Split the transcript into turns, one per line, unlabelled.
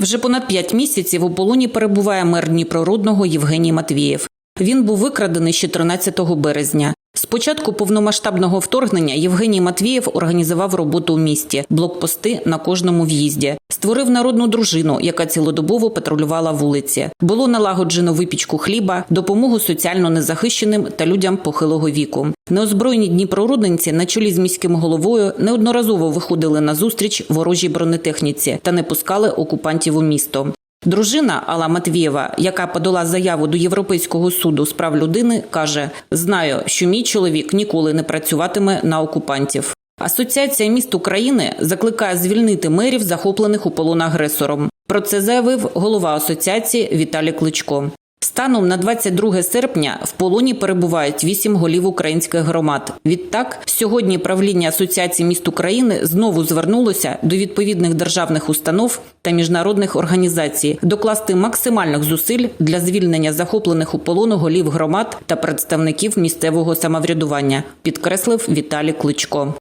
Вже понад п'ять місяців у полоні перебуває мер Дніпрородного Євгеній Матвієв. Він був викрадений ще 13 березня. З початку повномасштабного вторгнення Євгеній Матвієв організував роботу у місті, блокпости на кожному в'їзді, створив народну дружину, яка цілодобово патрулювала вулиці. Було налагоджено випічку хліба, допомогу соціально незахищеним та людям похилого віку. Неозброєні дніпрорудненці на чолі з міським головою неодноразово виходили на зустріч ворожій бронетехніці та не пускали окупантів у місто. Дружина Алла Матвієва, яка подала заяву до Європейського суду з прав людини, каже: Знаю, що мій чоловік ніколи не працюватиме на окупантів. Асоціація міст України закликає звільнити мерів, захоплених у полон агресором. Про це заявив голова асоціації Віталій Кличко. Станом на 22 серпня в полоні перебувають вісім голів українських громад. Відтак, сьогодні правління Асоціації міст України знову звернулося до відповідних державних установ та міжнародних організацій докласти максимальних зусиль для звільнення захоплених у полону голів громад та представників місцевого самоврядування, підкреслив Віталій Кличко.